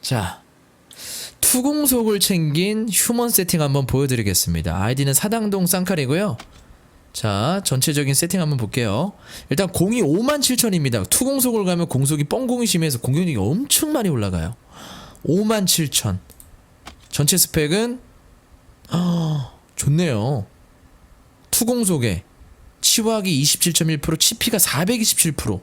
자, 투공속을 챙긴 휴먼 세팅 한번 보여드리겠습니다. 아이디는 사당동 쌍칼이고요. 자, 전체적인 세팅 한번 볼게요. 일단 공이 5만 7천입니다. 투공속을 가면 공속이 뻥공이 심해서 공격력이 엄청 많이 올라가요. 5만 7천. 전체 스펙은 아, 좋네요. 투공속에 치화기 27.1%, 치피가 427%.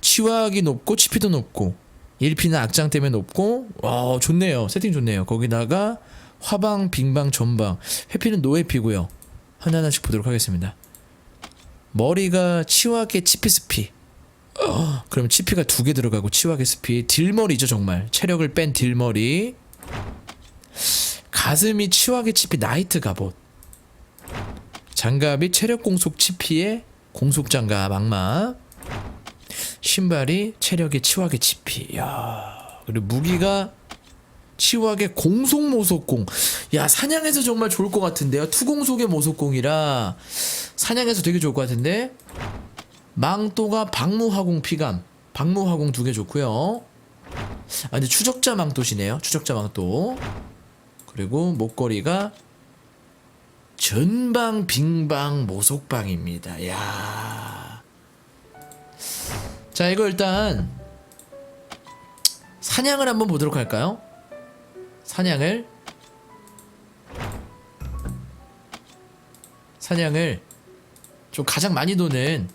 치화기 높고 치피도 높고 1피는 악장 때문에 높고 와 좋네요. 세팅 좋네요. 거기다가 화방 빙방 전방. 회피는 노회피고요. 하나하나씩 보도록 하겠습니다. 머리가 치화계 치피 스피. 어, 그럼 치피가 두 개 들어가고 치화계 스피. 딜머리죠 정말. 체력을 뺀 딜머리. 가슴이 치화계 치피 나이트 갑옷. 장갑이 체력 공속 치피에 공속 장갑 악마 신발이 체력의 치wak의 치피. 야 그리고 무기가 치wak의 공속 모속공. 야 사냥해서 정말 좋을 것 같은데요. 투공속의 모속공이라 사냥해서 되게 좋을 것 같은데. 망토가 박무화공 피감. 박무화공 두 개 좋고요. 아 근데 추적자 망토시네요. 추적자 망토. 그리고 목걸이가 전방 빙방 모속방입니다. 야. 자, 이거 일단 사냥을 한번 보도록 할까요? 사냥을 사냥을 좀 가장 많이 도는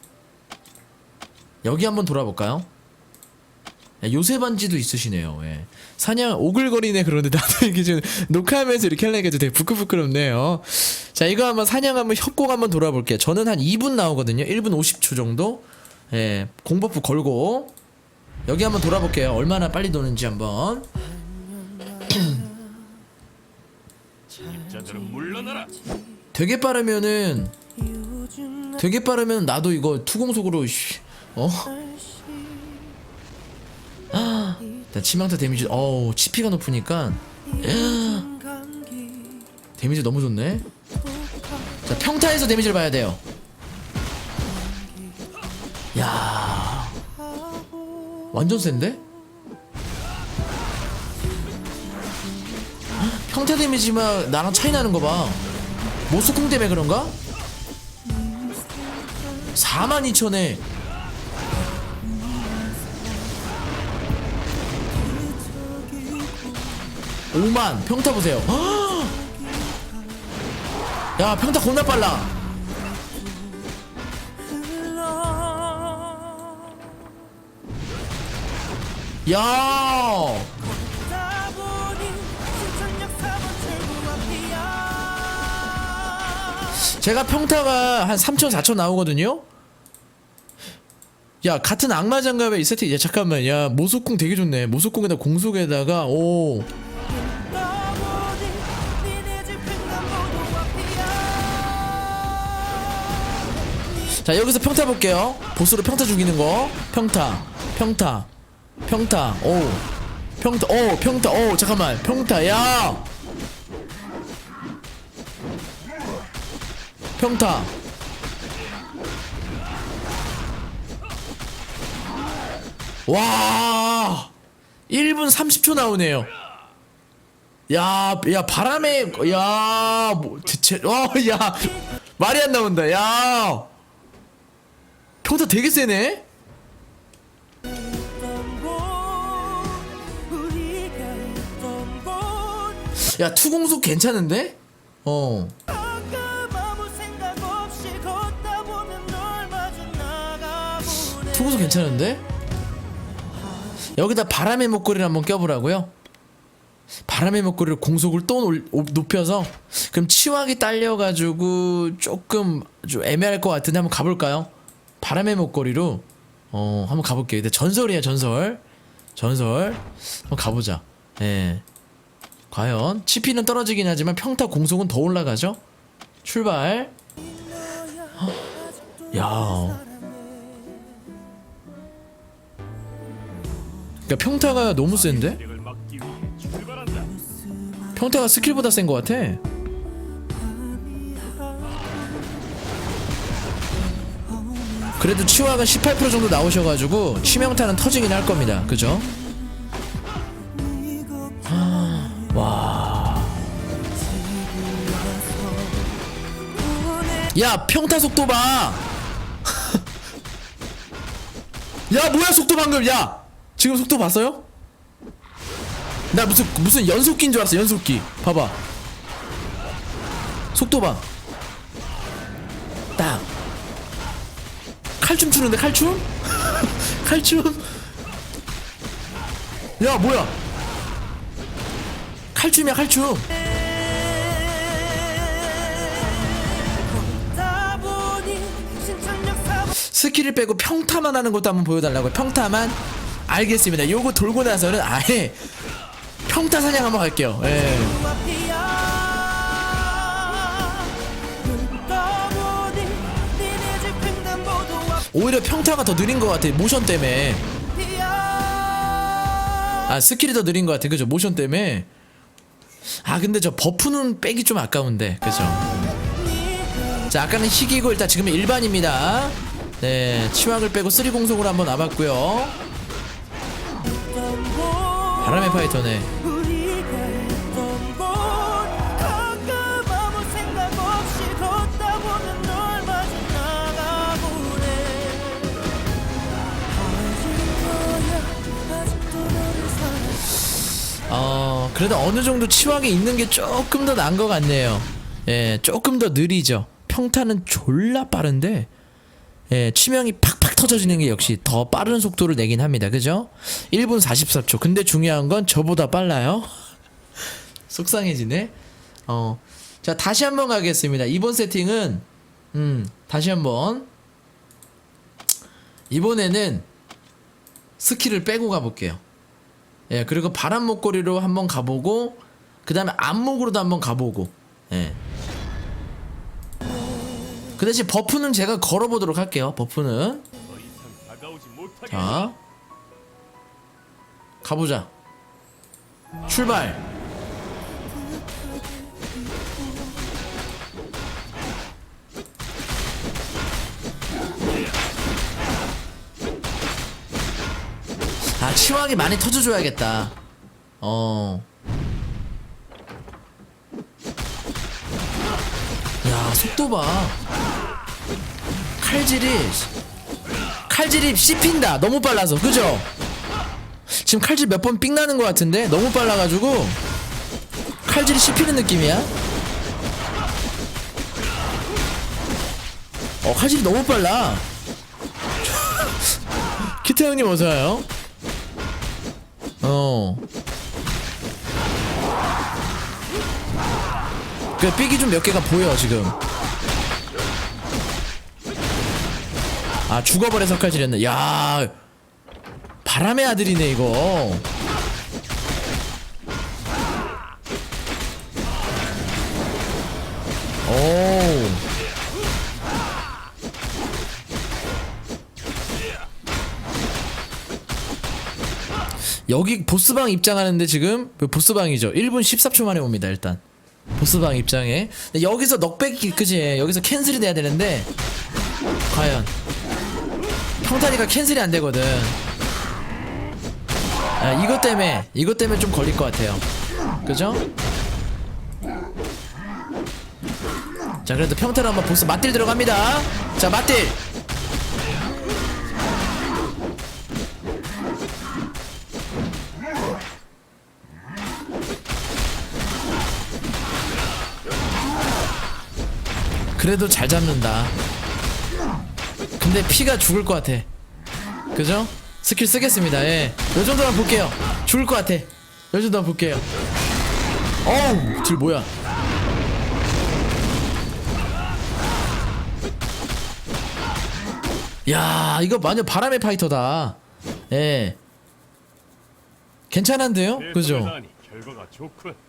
여기 한번 돌아볼까요? 야, 요새 반지도 있으시네요. 예. 사냥 오글거리네 그런데 나도 이게 지금 녹화하면서 이렇게 하려니까 좀 되게 부끄부끄럽네요. 자 이거 한번 사냥 한번 협곡 한번 돌아볼게요. 저는 한 2분 나오거든요. 1분 50초 정도. 예, 공버프 걸고 여기 한번 돌아볼게요. 얼마나 빨리 도는지 한번. 자들은 물러나라. 되게 빠르면은 되게 빠르면 나도 이거 투공속으로 씨, 어? 아, 나 치명타 데미지 어우 치피가 높으니까 데미지 너무 좋네. 자 평타에서 데미지를 봐야 돼요. 야 완전 센데? 평타 데미지만 나랑 차이 나는 거 봐. 모스콩 때문에 그런가? 42,000에 5만 평타 보세요. 야 평타 겁나 빨라. 야! 제가 평타가 한 3천 4천 나오거든요. 야 같은 악마 장갑에 이 세트 야 잠깐만 야 모속궁 되게 좋네. 모속궁에다 공속에다가 오. 자 여기서 평타 볼게요. 보스로 평타 죽이는 거. 평타 평타 평타 오 평타 오 평타 오 잠깐만 평타 야 평타 와 1분 30초 나오네요 야, 야 바람에 야, 뭐 대체 어, 야 말이 안 나온다. 야. 평타 되게 세네. 야, 투공속 괜찮은데? 어. 투공속 괜찮은데? 여기다 바람의 목걸이를 한번 껴보라고요? 바람의 목걸이를 공속을 또 높여서 그럼 치wak이 딸려가지고 조금 좀 애매할 것 같은데 한번 가볼까요? 바람의 목걸이로 어 한번 가볼게요. 근데 전설이야 전설 전설 한번 가보자. 예. 과연 치피는 떨어지긴 하지만 평타 공속은 더 올라가죠? 출발. 헉, 야. 그러니까 평타가 너무 센데? 평타가 스킬보다 센 것 같아. 그래도 치화가 18% 정도 나오셔가지고 치명타는 터지긴 할 겁니다. 그죠? 야 평타 속도 봐. 야 뭐야 속도 방금 야 지금 속도 봤어요? 나 무슨 무슨 연속기인 줄 알았어 연속기. 봐봐. 속도 봐. 딱. 칼춤 추는데 칼춤? 칼춤? 야 뭐야? 칼춤이야 칼춤. 스킬을 빼고 평타만 하는 것도 한번 보여달라고요. 평타만. 알겠습니다. 요거 돌고 나서는 아예 평타 사냥 한번 갈게요. 예. 오히려 평타가 더 느린 것 같아. 모션 때문에. 아 스킬이 더 느린 것 같아. 그죠? 모션 때문에. 아 근데 저 버프는 빼기 좀 아까운데. 그죠? 자 아까는 희귀고 일단 지금은 일반입니다. 네 치왕을 빼고 쓰리 공속으로 한번 와봤고요. 바람의 파이터네. 어 그래도 어느 정도 치왕이 있는 게 조금 더 나은 것 같네요. 예, 조금 더 느리죠. 평타는 졸라 빠른데, 예, 치명이 팍팍 터져지는 게 역시 더 빠른 속도를 내긴 합니다. 그죠? 1분 44초. 근데 중요한 건 저보다 빨라요. 속상해지네. 어, 자 다시 한번 가겠습니다. 이번 세팅은 음 다시 한번 이번에는 스킬을 빼고 가볼게요. 예, 그리고 바람 목걸이로 한번 가보고 그 다음에 안목으로도 한번 가보고 예. 그 대신 버프는 제가 걸어보도록 할게요. 버프는. 자 가보자. 출발. 아 치왕이 많이 터져줘야겠다. 어. 야 속도 봐. 칼질이 칼질이 씹힌다. 너무 빨라서. 그죠? 지금 칼질 몇번삑 나는 것 같은데? 너무 빨라가지고. 칼질이 씹히는 느낌이야? 어 칼질이 너무 빨라. 키트 형님 어서와요. 어. 그 삑이 좀 몇 개가 보여 지금. 아 죽어버려서 칼질했네. 야 바람의 아들이네 이거. 오. 여기 보스방 입장하는데 지금 그 보스방이죠. 1분 14초 만에 옵니다. 일단 보스방 입장에 근데 여기서 넉백이 그지? 여기서 캔슬이 돼야 되는데 과연 평타니까 캔슬이 안 되거든. 아, 이것 때문에 이것 때문에 좀 걸릴 것 같아요. 그죠? 자 그래도 평타로 한번 보스 맞딜 들어갑니다. 자 맞딜. 그래도 잘 잡는다. 근데 피가 죽을 것 같아. 그죠? 스킬 쓰겠습니다. 예. 요 정도만 볼게요. 죽을 것 같아. 요 정도만 볼게요. 어우, 딜 뭐야? 야, 이거 완전 바람의 파이터다. 예. 괜찮은데요? 내 그죠?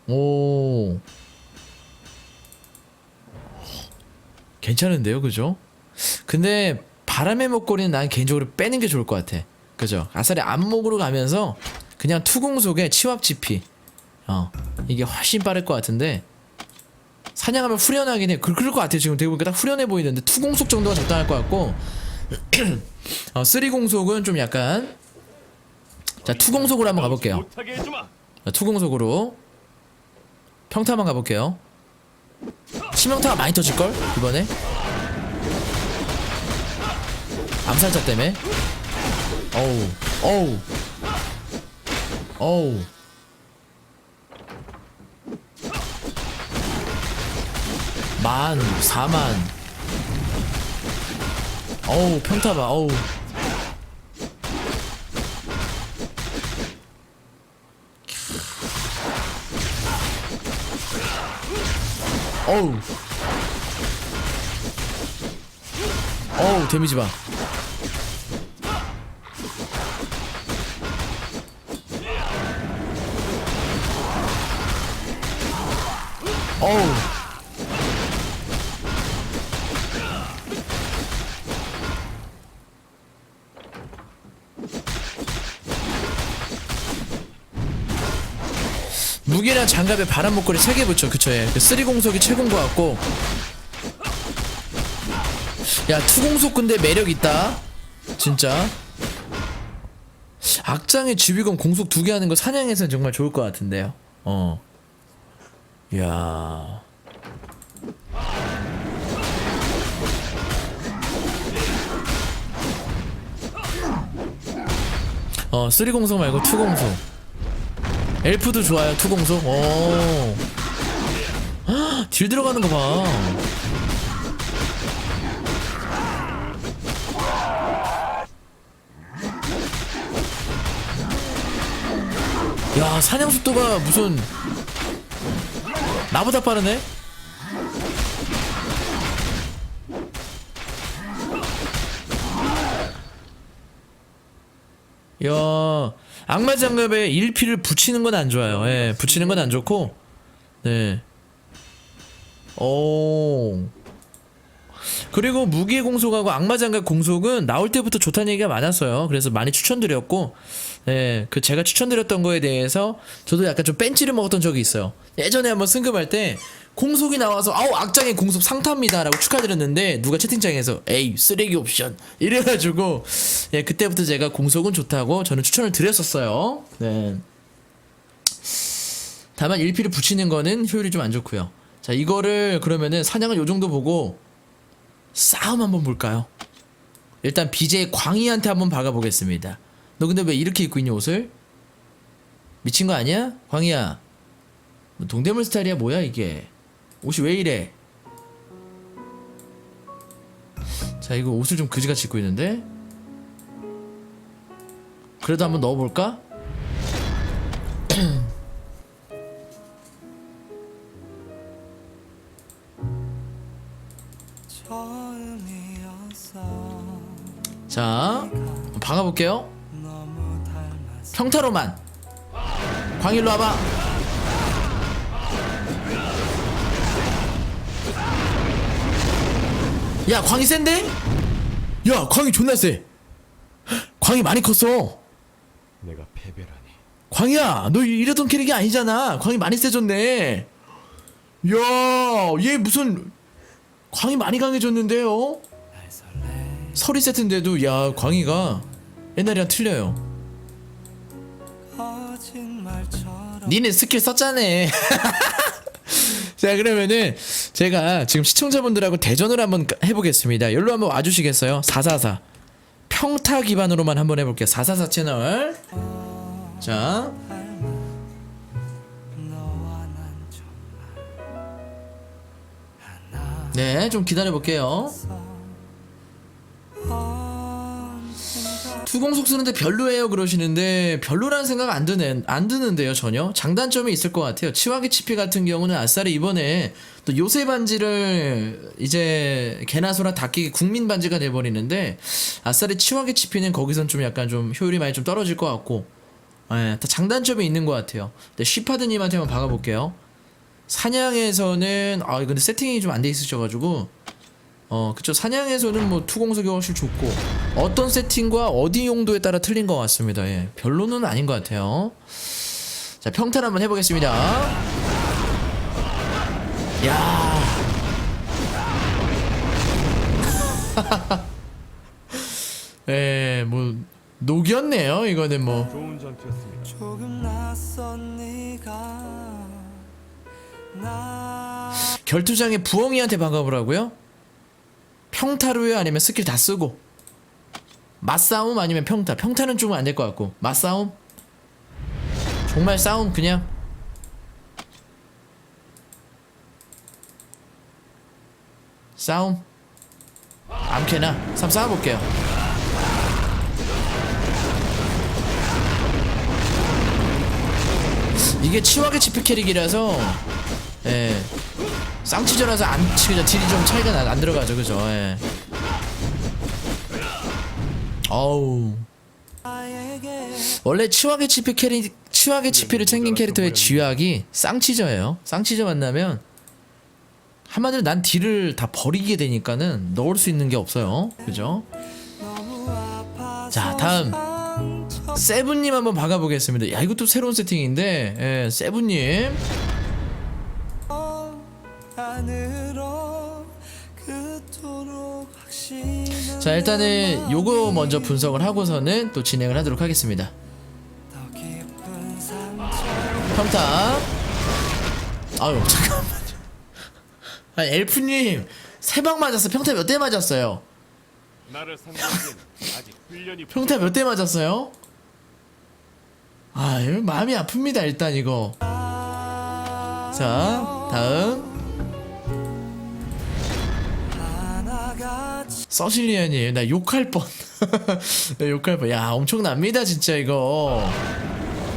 오. 괜찮은데요, 그죠? 근데 바람의 목걸이는 난 개인적으로 빼는 게 좋을 것 같아. 그죠? 아싸리 안목으로 가면서 그냥 투공 속에 치왑 지피. 어, 이게 훨씬 빠를 것 같은데 사냥하면 후련하긴 해. 그, 그럴 것 같아. 지금 되게 보니까 딱 후련해 보이는데 투공속 정도가 적당할 것 같고 어, 쓰리공속은 좀 약간 자 투공속으로 한번 가볼게요. 자, 투공속으로 평타만 가볼게요. 치명타가 많이 터질걸? 이번에? 암살자 때문에? 어우, 어우, 어우. 만, 사만. 어우, 평타 봐, 어우. 어우. 어우 데미지 봐. 어우 무기랑 장갑에 바람 목걸이 3개 붙여 그쵸 예. 그 쓰리 공속이 최고인 것 같고 야 투공속 근데 매력 있다 진짜 악장의 지휘검 공속 두 개 하는 거 사냥해서는 정말 좋을 것 같은데요 어 야. 어, 쓰리 공속 말고 투 공속. 엘프도 좋아요, 투공속. 오. 헉, 딜 들어가는 거 봐. 야, 사냥 속도가 무슨 나보다 빠르네? 야, 악마 장갑에 1피를 붙이는 건 안 좋아요. 예, 붙이는 건 안 좋고, 네. 오. 그리고 무기의 공속하고 악마 장갑 공속은 나올 때부터 좋다는 얘기가 많았어요. 그래서 많이 추천드렸고, 예, 그 제가 추천드렸던 거에 대해서 저도 약간 좀 뺀찌를 먹었던 적이 있어요. 예전에 한번 승급할 때 공속이 나와서 아우 악장의 공속 상타입니다라고 축하드렸는데 누가 채팅창에서 에이 쓰레기 옵션 이래가지고 예 그때부터 제가 공속은 좋다고 저는 추천을 드렸었어요. 네. 다만 1피를 붙이는 거는 효율이 좀 안 좋고요. 자 이거를 그러면은 사냥을 요 정도 보고 싸움 한번 볼까요? 일단 BJ 광희한테 한번 박아보겠습니다. 너 근데 왜 이렇게 입고 있니 옷을? 미친 거 아니야? 광희야. 너 동대문 스타일이야 뭐야 이게? 옷이 왜 이래? 자 이거 옷을 좀 그지같이 입고 있는데? 그래도 한번 넣어볼까? 자 박아볼게요. 평타로만. 광일로 와봐. 야 광희 센데? 야 광희 존나 세. 광희 많이 컸어. 내가 패배라니. 광희야 너 이러던 캐릭이 아니잖아. 광희 많이 세졌네. 야얘 무슨 광희 많이 강해졌는데요? 서리 세트인데도 야 광희가 옛날이랑 틀려요. 니네 스킬 썼잖아. 자 그러면은 제가 지금 시청자분들하고 대전을 한번 해보겠습니다. 여기로 한번 와주시겠어요? 444 평타 기반으로만 한번 해볼게요. 444 채널. 자 네, 좀 기다려 볼게요. 투공속 쓰는데 별로예요 그러시는데 별로라는 생각 안 드는 안 드는데요 전혀? 장단점이 있을 것 같아요. 치와기 치피 같은 경우는 아싸리 이번에 또 요새 반지를 이제 개나 소나 닭기 국민 반지가 돼버리는데 아싸리 치와기 치피는 거기선 좀 약간 좀 효율이 많이 좀 떨어질 것 같고. 예, 다 장단점이 있는 것 같아요. 근데 쉬파드님한테 한번 박아볼게요. 사냥에서는 아 근데 세팅이 좀 안 돼 있으셔가지고 어, 그쵸. 사냥에서는 뭐 투공석이 훨씬 좋고 어떤 세팅과 어디 용도에 따라 틀린 것 같습니다. 예. 별로는 아닌 것 같아요. 자, 평탄 한번 해보겠습니다. 야. 예, 뭐 녹였네요. 이거는 뭐. 좋은 전투였습니다. 조금 낯선 네가 나 결투장에 부엉이한테 박아보라고요? 평타로요? 아니면 스킬 다 쓰고? 맞싸움 아니면 평타? 평타는 좀 안 될 것 같고. 맞싸움? 정말 싸움 그냥? 싸움? 아무렇게나? 한번 싸워볼게요. 이게 치와게 치프 캐릭이라서 예 쌍치전라서 안 치죠 딜이 좀 차이가 나, 안 들어가죠 그죠 예 어우 원래 치와게 치피 캐릭 치와게 치피를 챙긴 캐릭터의 쥐약이 쌍치저예요. 쌍치저 만나면 한마디로 난 딜을 다 버리게 되니까는 넣을 수 있는 게 없어요. 그죠? 자, 다음. 세븐님 한번 박아보겠습니다. 야 이것도 새로운 세팅인데 예, 세븐님 자 일단은 요거 먼저 분석을 하고서는 또 진행을 하도록 하겠습니다. 평타 아유 잠깐만요. 아 엘프님 세 방 맞았어. 평타 몇 대 맞았어요? 평타 몇 대 맞았어요? 아, 마음이 아픕니다, 일단 이거. 자, 다음. 서실리아님, 나 욕할 뻔. 나 욕할 뻔. 야, 엄청납니다, 진짜 이거.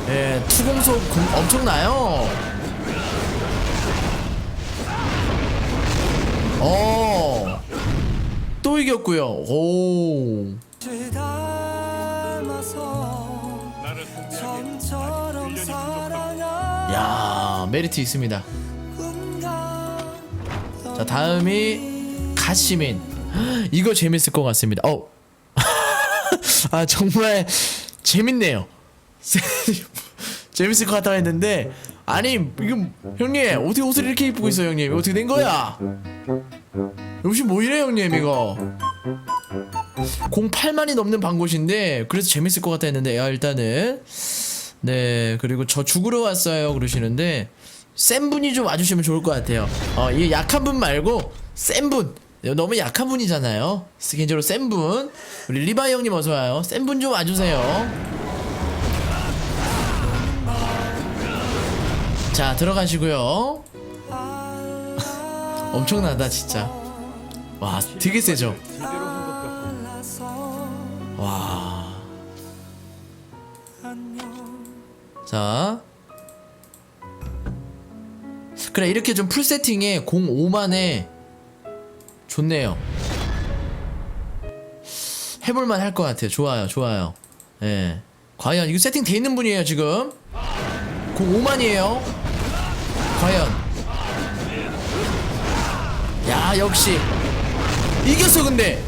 예, 투공속 공- 엄청나요. 어. 또 이겼고요. 오. 야, 메리트 있습니다. 자 다음이 가시민 이거 재밌을 것 같습니다. 어. 아 정말 재밌네요. 재밌을 것 같다 했는데 아니 이거 형님 어떻게 옷을 이렇게 입고 있어 형님? 어떻게 된 거야? 옷이 뭐 이래 형님 이거? 08만이 넘는 방곳인데 그래서 재밌을 것 같다 했는데 야 일단은. 네 그리고 저 죽으러 왔어요 그러시는데 센 분이 좀 와주시면 좋을 것 같아요. 어이 약한 분 말고 센분 너무 약한 분이잖아요. 개인적으로 센 분. 우리 리바이 형님 어서 와요. 센 분 좀 와주세요. 자 들어가시고요. 엄청나다 진짜. 와 되게 세죠? 와. 자. 그래, 이렇게 좀 풀 세팅에 05만에 좋네요. 해볼만 할 것 같아요. 좋아요, 좋아요. 예. 과연, 이거 세팅 돼 있는 분이에요, 지금. 05만이에요. 과연. 야, 역시. 이겼어, 근데.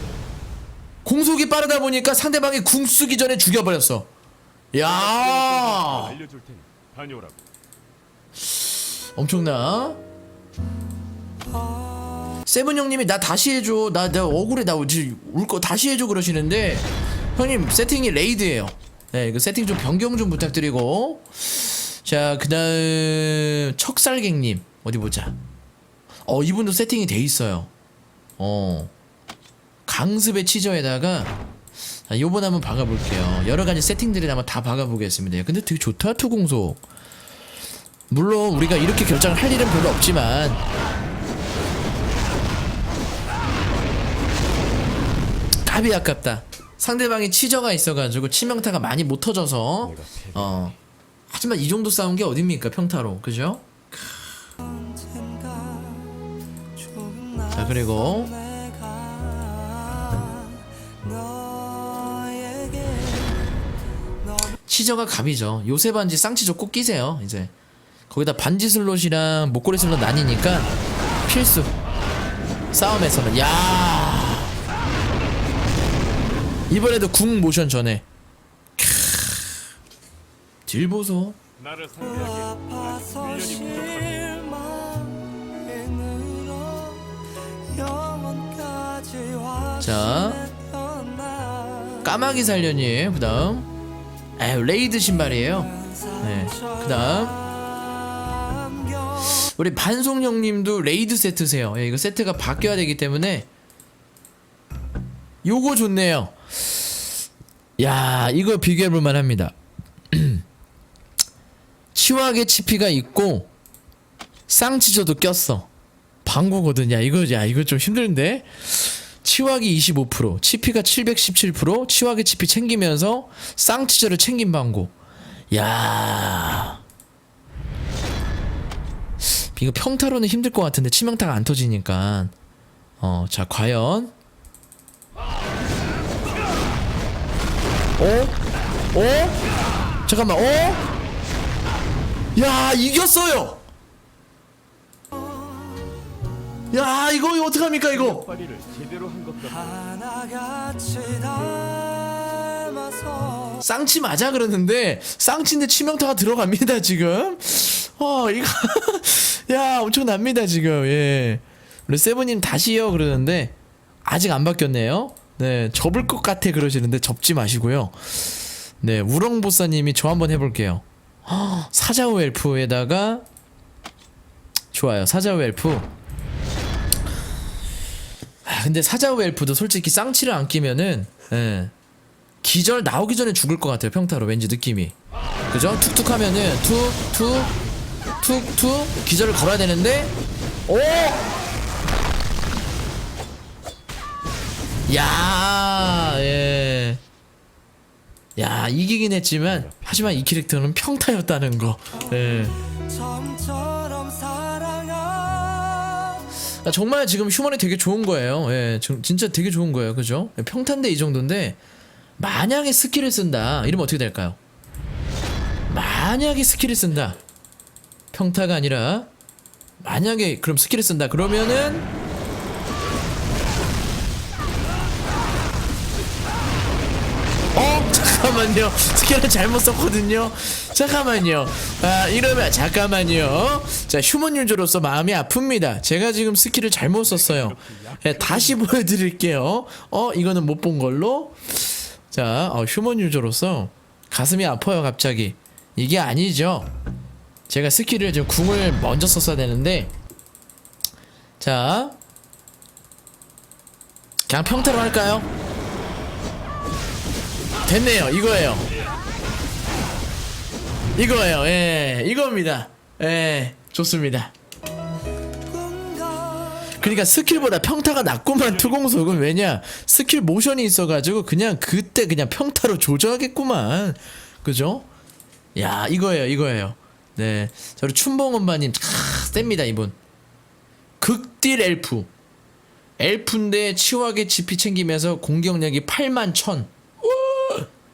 공속이 빠르다 보니까 상대방이 궁 쓰기 전에 죽여버렸어. 야. 엄청나. 세븐 형님이 나 다시 해줘. 나 내가 억울해 나 울거 다시 해줘 그러시는데 형님 세팅이 레이드예요. 네, 그 세팅 좀 변경 좀 부탁드리고. 자, 그다음 척살갱님 어디 보자. 어, 이분도 세팅이 돼 있어요. 어, 강습의 치저에다가 자, 요번 한번 박아볼게요. 여러 가지 세팅들을 한번 다 박아보겠습니다. 근데 되게 좋다 투공속. 물론 우리가 이렇게 결정을 할 일은 별로 없지만 답이 아깝다. 상대방이 치저가 있어가지고 치명타가 많이 못 터져서. 어 하지만 이 정도 싸운 게 어딥니까 평타로 그죠? 자 그리고 치저가 갑이죠. 요새 반지 쌍치저 꼭 끼세요. 이제 거기다 반지 슬롯이랑 목걸이 슬롯 나뉘니까 필수. 싸움에서는 야 이번에도 궁 모션 전에 캬. 딜 보소. 나를 아직 자. 까마귀 살려님 그다음 에휴 레이드 신발이에요. 네. 그 다음 우리 반송 형님도 레이드 세트세요. 예, 이거 세트가 바뀌어야 되기 때문에 요거 좋네요. 야 이거 비교해 볼만 합니다. 치와게 치피가 있고 쌍치저도 꼈어. 방구거든. 야 이거 야 이거 좀 힘든데? 치와기 25% 치피가 717% 치와게 치피 챙기면서 쌍치저를 챙긴 방구. 야. 이거 평타로는 힘들 것 같은데 치명타가 안 터지니까. 어 자 과연 어? 어? 잠깐만, 어? 야, 이겼어요! 야, 이거, 이거 어떡합니까, 이거? 빨이를 제대로 한 것 같고 하나같이 닮아서 쌍치 맞아 그러는데, 쌍치인데 치명타가 들어갑니다, 지금. 어, 이거, 야, 엄청납니다, 지금, 예. 우리 세븐님 다시요, 그러는데, 아직 안 바뀌었네요. 네, 접을 것 같아 그러시는데, 접지 마시고요. 네, 우렁보사님이 저 한번 해볼게요. 헉, 사자우 엘프에다가 좋아요. 사자우 엘프. 아, 근데 사자우 엘프도 솔직히 쌍치를 안 끼면은 예, 기절 나오기 전에 죽을 것 같아요. 평타로 왠지 느낌이. 그죠? 툭툭 하면은 툭툭 툭툭 기절을 걸어야 되는데 오! 야, 예. 야, 이기긴 했지만 하지만 이 캐릭터는 평타였다는 거. 예. 아, 정말 지금 휴먼이 되게 좋은 거예요. 예, 저- 진짜 되게 좋은 거예요. 그죠? 예, 평탄대 이 정도인데 만약에 스킬을 쓴다. 이러면 어떻게 될까요? 만약에 스킬을 쓴다. 평타가 아니라 만약에 그럼 스킬을 쓴다. 그러면은 잠깐만요. 스킬을 잘못 썼거든요. 잠깐만요. 아 이러면 잠깐만요. 자 휴먼 유저로서 마음이 아픕니다. 제가 지금 스킬을 잘못 썼어요. 예, 다시 보여드릴게요. 어 이거는 못 본 걸로. 자 어, 휴먼 유저로서 가슴이 아파요 갑자기. 이게 아니죠. 제가 스킬을 지금 궁을 먼저 썼어야 되는데. 자 그냥 평타로 할까요? 됐네요. 이거예요. 이거예요. 예, 이겁니다. 예, 좋습니다. 그러니까 스킬보다 평타가 낫구만 투공속은 왜냐 스킬 모션이 있어가지고 그냥 그때 그냥 평타로 조져야겠구만 그죠? 야 이거예요 이거예요 네 저리 춘봉원바님 캬 셉니다 이분 극딜 엘프 엘프인데 치유하게 지피 챙기면서 공격력이 8만 천 우와!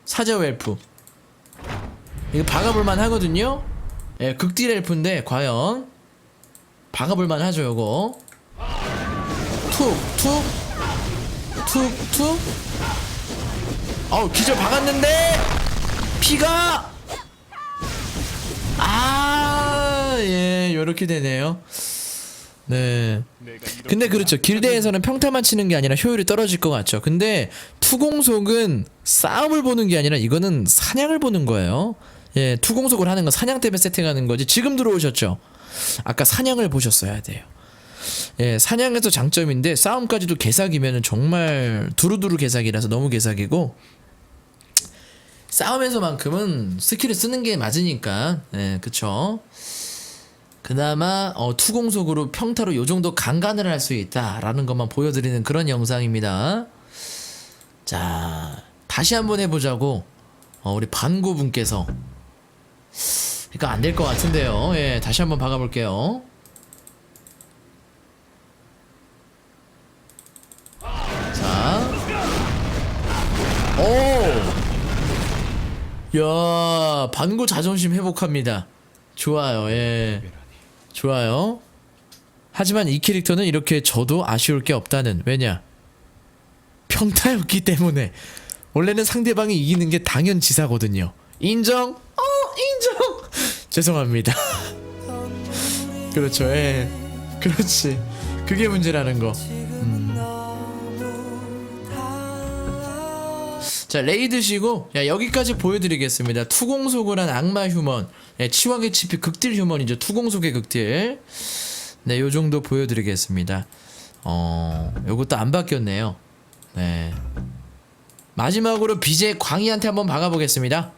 사자우 엘프. 이거 박아볼만 하거든요? 예 극딜 엘프인데 과연. 박아볼만 하죠 요거. 툭툭. 툭툭. 어우 기절 박았는데! 피가! 아예 요렇게 되네요 네. 근데 그렇죠. 길대에서는 평타만 치는 게 아니라 효율이 떨어질 것 같죠. 근데 투공속은 싸움을 보는 게 아니라 이거는 사냥을 보는 거예요. 예 투공속을 하는 건 사냥 때문에 세팅하는 거지 지금 들어오셨죠? 아까 사냥을 보셨어야 돼요. 예, 사냥에서 장점인데 싸움까지도 개사기면은 정말 두루두루 개사기라서 너무 개사기고 싸움에서만큼은 스킬을 쓰는 게 맞으니까. 예, 그쵸 그나마 어, 투공속으로 평타로 요 정도 강간을 할 수 있다라는 것만 보여드리는 그런 영상입니다. 자 다시 한번 해보자고 어, 우리 반고 분께서 이거 안될 것 같은데요. 예, 다시 한번 박아볼게요. 자, 오, 야 반고 자존심 회복합니다. 좋아요. 예. 좋아요. 하지만 이 캐릭터는 이렇게 저도 아쉬울 게 없다는 왜냐 평타였기 때문에 원래는 상대방이 이기는 게 당연지사거든요. 인정? 어 인정. 죄송합니다. 그렇죠. 예. 그렇지. 그게 문제라는 거. 지 자 레이드 시고 야 여기까지 보여드리겠습니다. 투공속을 한 악마 휴먼, 예, 치왕의 치피 극딜 휴먼이죠. 투공속의 극딜. 네, 요 정도 보여드리겠습니다. 어, 요것도 안 바뀌었네요. 네. 마지막으로 BJ 광희한테 한번 박아보겠습니다.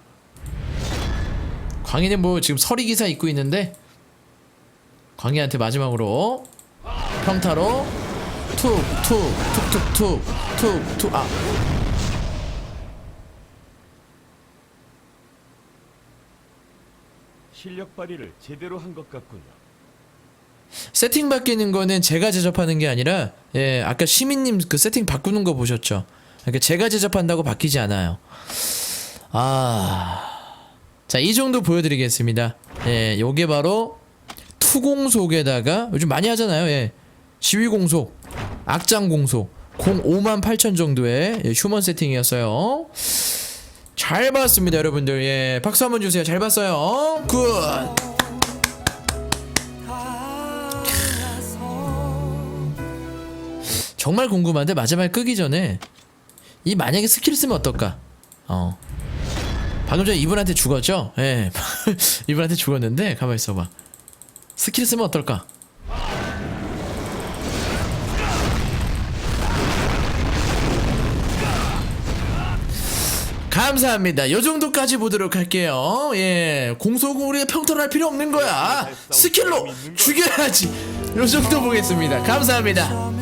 광희는 뭐 지금 서리 기사 입고 있는데 광희한테 마지막으로 평타로 툭툭툭툭툭툭툭 아 실력 발휘를 제대로 한 것 같군요. 세팅 바뀌는 거는 제가 제접하는 게 아니라 예 아까 시민님 그 세팅 바꾸는 거 보셨죠? 그러니까 제가 제접한다고 바뀌지 않아요. 아. 자, 이 정도 보여드리겠습니다. 예, 요게 바로 투공속에다가 요즘 많이 하잖아요. 예. 지휘공속, 악장공속, 공 5만 8천 정도의 예, 휴먼 세팅이었어요. 잘 봤습니다, 여러분들. 예, 박수 한번 주세요. 잘 봤어요. 굿. 정말 궁금한데 마지막에 끄기 전에 이 만약에 스킬 쓰면 어떨까? 어. 방금 전에 이분한테 죽었죠? 예. 이분한테 죽었는데 가만 있어봐. 스킬 쓰면 어떨까? 감사합니다. 요 정도까지 보도록 할게요. 예. 공소고 우리가 평턴할 필요 없는 거야. 스킬로 죽여야지. 요 정도 보겠습니다. 감사합니다.